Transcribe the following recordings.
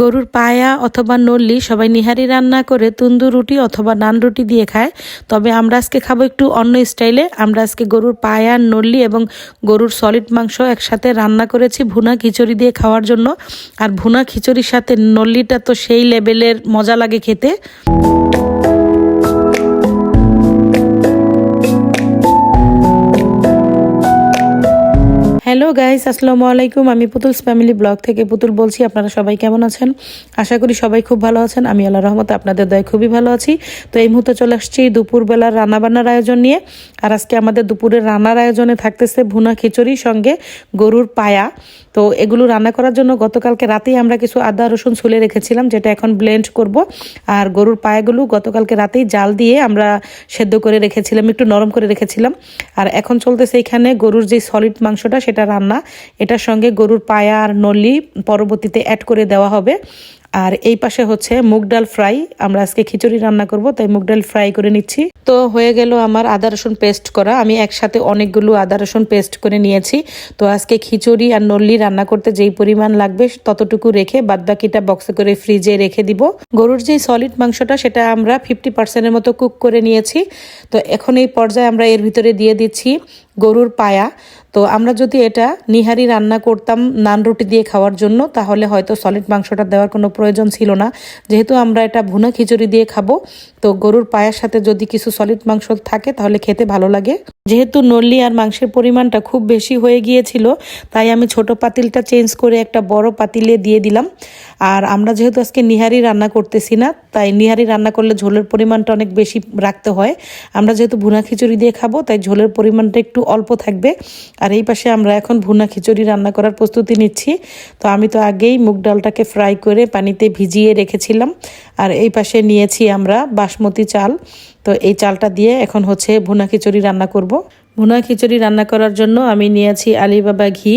গরুর পায়া অথবা নল্লি সবাই নিহারি রান্না করে তুন্দুর রুটি অথবা নান রুটি দিয়ে খায়। তবে আমরা আজকে খাব একটু অন্য স্টাইলে। আমরা আজকে গরুর পায়া, নল্লি এবং গরুর সলিড মাংস একসাথে রান্না করেছি ভুনা খিচুড়ি দিয়ে খাওয়ার জন্য। আর ভুনা খিচুড়ির সাথে নল্লিটা তো সেই লেভেলের মজা লাগে খেতে। হ্যালো গাইস আসসালামু আলাইকুম। আমি পুতুলস ফ্যামিলি ব্লগ থেকে পুতুল বলছি, আপনারা সবাই কেমন আছেন? আশা করি সবাই খুব ভালো আছেন। আমি আল্লাহ রহমতে আপনাদের দয় খুবই ভালো আছি। তো এই মুহূর্তে চলে আসছি দুপুরবেলার রান্নাবান্নার আয়োজন নিয়ে। আর আজকে আমাদের দুপুরের রান্নার আয়োজনে থাকতেছে ভুনা খিচুড়ি, সঙ্গে গরুর পায়া। তো এগুলো রান্না করার জন্য গতকালকে রাতেই আমরা কিছু আদা, রসুন ছুলে রেখেছিলাম, যেটা এখন ব্লেন্ড করব। আর গরুর পায়াগুলো গতকালকে রাতেই জাল দিয়ে আমরা সেদ্ধ করে রেখেছিলাম, একটু নরম করে রেখেছিলাম। আর এখন চলতেছে এখানে গরুর যে সলিড মাংসটা, সেটা রান্না। এটার সঙ্গে গরুর পায়া আর নলি পরবর্তীতে অ্যাড করে দেওয়া হবে। আর এই পাশে হচ্ছে মুগ ডাল ফ্রাই। আমরা আজকে খিচুড়ি রান্না করব, তাই মুগ ডাল ফ্রাই করে নিচ্ছি। তো হয়ে গেল আমার আদা, রসুন পেস্ট করা। আমি একসাথে অনেকগুলো আদা, রসুন পেস্ট করে নিয়েছি। তো আজকে খিচুড়ি আর নল্লি রান্না করতে যেই পরিমাণ লাগবে ততটুকু রেখে বাদবাকিটা বক্সে করে ফ্রিজে রেখে দিব। গরুর যে সলিড মাংসটা, সেটা আমরা ফিফটি পার্সেন্টের মতো কুক করে নিয়েছি। তো এখন এই পর্যায়ে আমরা এর ভিতরে দিয়ে দিচ্ছি গরুর পায়া। তো আমরা যদি এটা নিহারি রান্না করতাম নান রুটি দিয়ে খাওয়ার জন্য, তাহলে হয়তো সলিড মাংসটা দেওয়ার কোনো প্রয়োজন ছিল না। যেহেতু আমরা এটা ভুনা খিচুড়ি দিয়ে খাব, তো গরুর পায়ার সাথে যদি কিছু সলিড মাংস থাকে, তাহলে খেতে ভালো লাগে। যেহেতু নল্লি আর মাংসের পরিমাণটা খুব বেশি হয়ে গিয়েছিল, তাই আমি ছোট পাতিলটা চেঞ্জ করে একটা বড় পাতিলে দিয়ে দিলাম। আর আমরা যেহেতু আজকে নিহারি রান্না করতেছি না, তাই নিহারি রান্না করলে ঝোলের পরিমাণটা অনেক বেশি রাখতে হয়। আমরা যেহেতু ভুনা খিচুড়ি দিয়ে খাব, তাই ঝোলের পরিমাণটা একটু অল্প থাকবে। আর এই পাশে আমরা এখন ভুনা খিচুড়ি রান্না করার প্রস্তুতি নিচ্ছি। তো আমি তো আগেই মুগ ডালটাকে ফ্রাই করে পানিতে ভিজিয়ে রেখেছিলাম। আর এই পাশে নিয়েছি আমরা বাসমতি চাল। তো এই চালটা দিয়ে এখন হচ্ছে ভুনা খিচুড়ি রান্না করব। ভুনা খিচুড়ি রান্না করার জন্য আমি নিয়েছি আলিবাবা ঘি।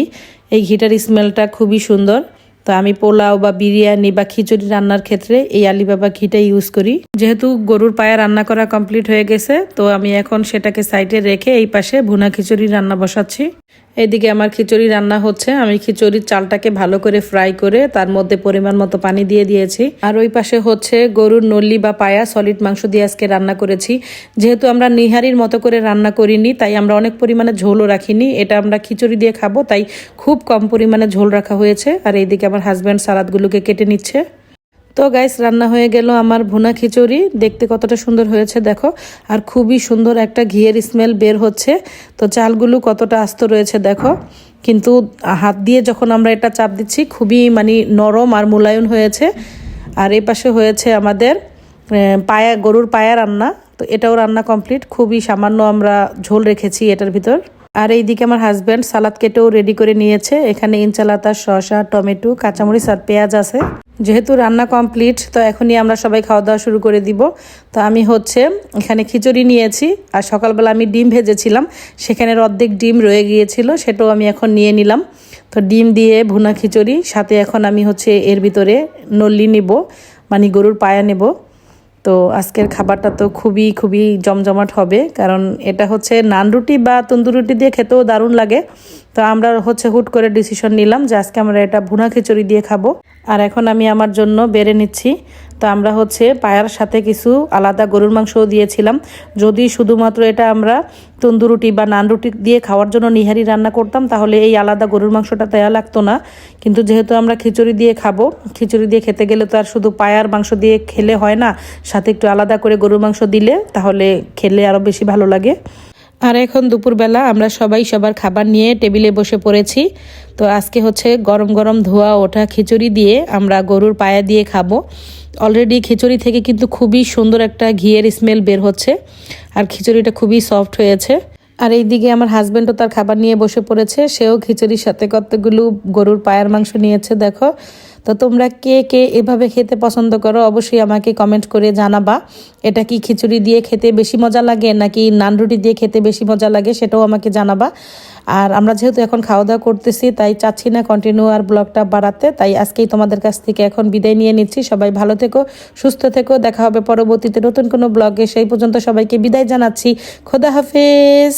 এই ঘিটার স্মেলটা খুবই সুন্দর। তো আমি পোলাও বা বিরিয়ানি বা খিচুড়ি রান্নার ক্ষেত্রে এই আলিবাবা ঘিটা ইউজ করি। যেহেতু গরুর পায়া রান্না করা কমপ্লিট হয়ে গেছে, তো আমি এখন সেটাকে সাইডে রেখে এই পাশে ভুনা খিচুড়ি রান্না বসাচ্ছি। এদিকে আমার খিচুড়ি রান্না হচ্ছে। আমি খিচুড়ির চালটাকে ভালো করে ফ্রাই করে তার মধ্যে পরিমাণ মতো পানি দিয়ে দিয়েছি। আর ওই পাশে হচ্ছে গরুর নল্লি বা পায়া, সলিড মাংস দিয়ে আজকে রান্না করেছি। যেহেতু আমরা নিহারির মতো করে রান্না করিনি, তাই আমরা অনেক পরিমাণে ঝোলও রাখিনি। এটা আমরা খিচুড়ি দিয়ে খাব, তাই খুব কম পরিমাণে ঝোল রাখা হয়েছে। আর এইদিকে আমার হাজব্যান্ড সালাদগুলোকে কেটে নিচ্ছে। তো গাইস রান্না হয়ে গেল আমার ভুনা খিচুড়ি। দেখতে কতটা সুন্দর হয়েছে, দেখো। আর খুবই সুন্দর একটা ঘিয়ের স্মেল বের হচ্ছে। তো চালগুলো কতটা আস্ত রয়েছে, দেখো। কিন্তু হাত দিয়ে যখন আমরা এটা চাপ দিচ্ছি, খুবই মানে নরম আর মূলায়ন হয়েছে। আর এই পাশে হয়েছে আমাদের পায়া, গরুর পায়া রান্না। তো এটাও রান্না কমপ্লিট খুবই সামান্য আমরা ঝোল রেখেছি এটার ভিতর। আর এইদিকে আমার হাজব্যান্ড সালাদ কেটেও রেডি করে নিয়েছে। এখানে ইনচালাতা, শসা, টমেটো, কাঁচামরিচ আর পেঁয়াজ আছে। যেহেতু রান্না কমপ্লিট, তো এখনই আমরা সবাই খাওয়া দাওয়া শুরু করে দিব। তো আমি হচ্ছে এখানে খিচুড়ি নিয়েছি, আর সকালবেলা আমি ডিম ভেজেছিলাম সেখানের অর্ধেক ডিম রয়ে গিয়েছিল, সেটাও আমি এখন নিয়ে নিলাম। তো ডিম দিয়ে ভুনা খিচুড়ি, সাথে এখন আমি হচ্ছে এর ভিতরে নল্লি নিব মানে গরুর পায়া নেব। তো আজকের খাবারটা তো খুবই খুবই জমজমাট হবে। কারণ এটা হচ্ছে নান রুটি বা তন্দুর রুটি দিয়ে খেতেও দারুণ লাগে। তো আমরা হচ্ছে হুট করে ডিসিশন নিলাম যে আজকে আমরা এটা ভুনা খিচুড়ি দিয়ে খাব। আর এখন আমি আমার জন্য বেড়ে নিচ্ছি। তো আমরা হচ্ছে পায়ার সাথে কিছু আলাদা গরুর মাংসও দিয়েছিলাম। যদি শুধুমাত্র এটা আমরা তন্দুরুটি বা নান রুটি দিয়ে খাওয়ার জন্য নিহারি রান্না করতাম, তাহলে এই আলাদা গরুর মাংসটা দেয়া লাগতো না। কিন্তু যেহেতু আমরা খিচুড়ি দিয়ে খাব, খিচুড়ি দিয়ে খেতে গেলে তো আর শুধু পায়ার মাংস দিয়ে খেলে হয় না, সাথে একটু আলাদা করে গরুর মাংস দিলে তাহলে খেলে আরও বেশি ভালো লাগে। আর এখন দুপুরবেলা আমরা সবাই সবার খাবার নিয়ে টেবিলে বসে পড়েছি। তো আজকে হচ্ছে গরম গরম ধোয়া ওঠা খিচুড়ি দিয়ে আমরা গরুর পায়া দিয়ে খাব। অলরেডি খিচুড়ি থেকে কিন্তু খুবই সুন্দর একটা ঘিয়ের স্মেল বের হচ্ছে। আর খিচুড়িটা খুবই সফট হয়েছে। আর এইদিকে আমার হাজব্যান্ডও তার খাবার নিয়ে বসে পড়েছে। সেও খিচুড়ির সাথে কতগুলো গরুর পায়ের মাংস নিয়েছে, দেখো। তো তোমরা কে কে এভাবে খেতে পছন্দ করো, অবশ্যই আমাকে কমেন্ট করে জানাবা। এটা কি খিচুড়ি দিয়ে খেতে বেশি মজা লাগে, নাকি নান রুটি দিয়ে খেতে বেশি মজা লাগে সেটাও আমাকে জানাবা। আর আমরা যেহেতু এখন খাওয়া দাওয়া করতেছি, তাই চাচ্ছি না কন্টিনিউ আর ব্লগটা বাড়াতে। তাই আজকেই তোমাদের কাছ থেকে এখন বিদায় নিয়ে নিচ্ছি। সবাই ভালো থেকো, সুস্থ থেকো, দেখা হবে পরবর্তীতে নতুন কোনো ব্লগে সেই পর্যন্ত সবাইকে বিদায় জানাচ্ছি। খোদা হাফেজ।